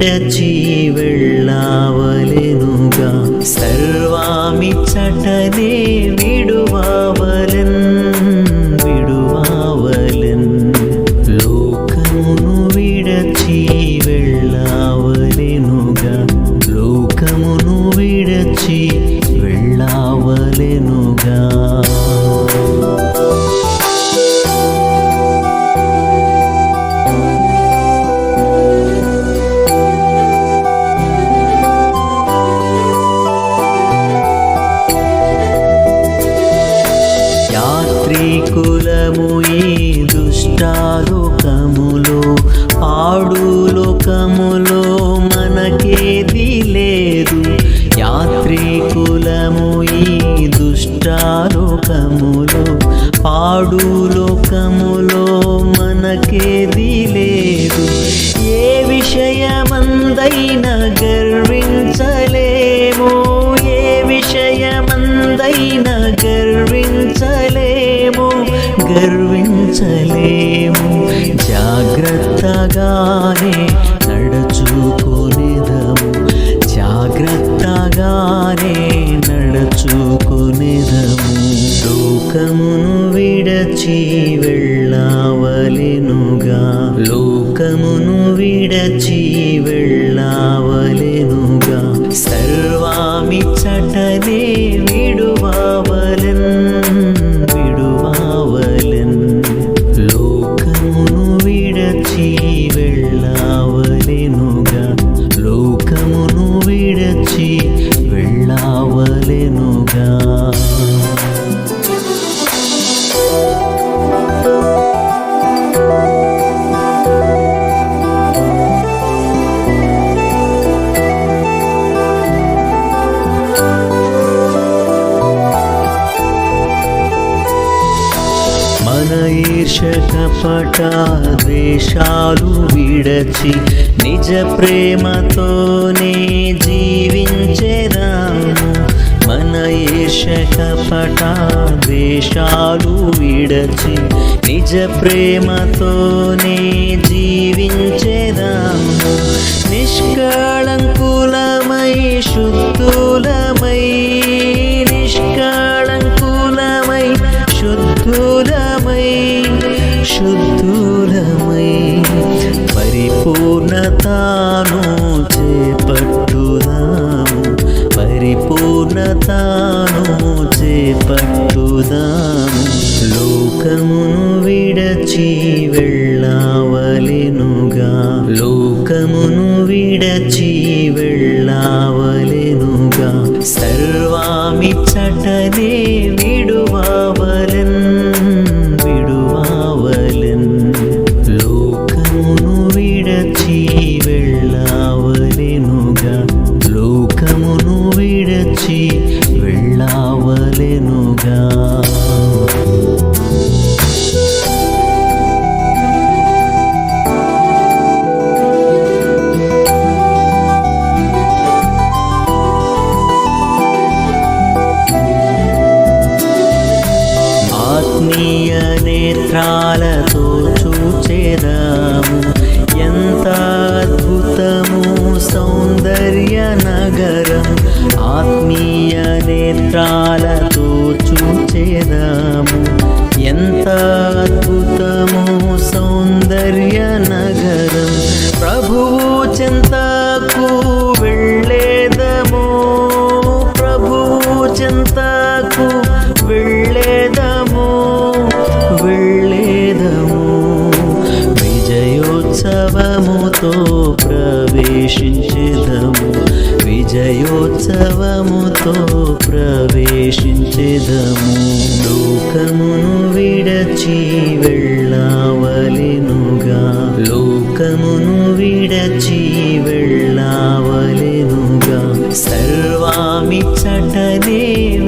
ഇടച്ചീവെള്ളാവലെനുക സർവാമി ചട്ടദേവി యాత్రికులము ఈ దుష్టాలోకములో పాడు లోకములో మనకేది లేదు. యాత్రికులము ఈ దుష్టాలోకములో పాడు లోకములో మనకేది లేదు. ఏ విషయమందైన గర్వించలేము ఏ విషయమందైనా గర్వించలేము జాగ్రత్తగానే నడుచుకునేదము. జాగ్రత్తగానే నడుచుకునేదము. లోకమును విడచి వెళ్ళవలెనుగా. లోకమును విడచి వెళ్ళవలెనుగా. సర్వామిచ్చటనే విడువావలెన్ వెళ్ళావలెనుగా మన ద్వేషాలు విడచి నిజ ప్రేమతోనే జీవించేదాము మన ఈర్ష విడచి నిజ ప్రేమతోనే జీవించేదాము. నిష్కళంక లోకమును విడచి వెళ్ళావలెనుగా లోకమును విడచి వెళ్ళావలెనుగా సర్వామిచ్చటనే విడువావలెన్ నగరం ఆత్మీయ నేత్రాలతో చూచేదాము ఎంత విజయోత్సవముతో ప్రవేశించెదము. లోకమును విడచి వెళ్ళవలెనుగా. లోకమును విడచి వెళ్ళవలెనుగా. సర్వామిచ్చటనే విడువావలెన్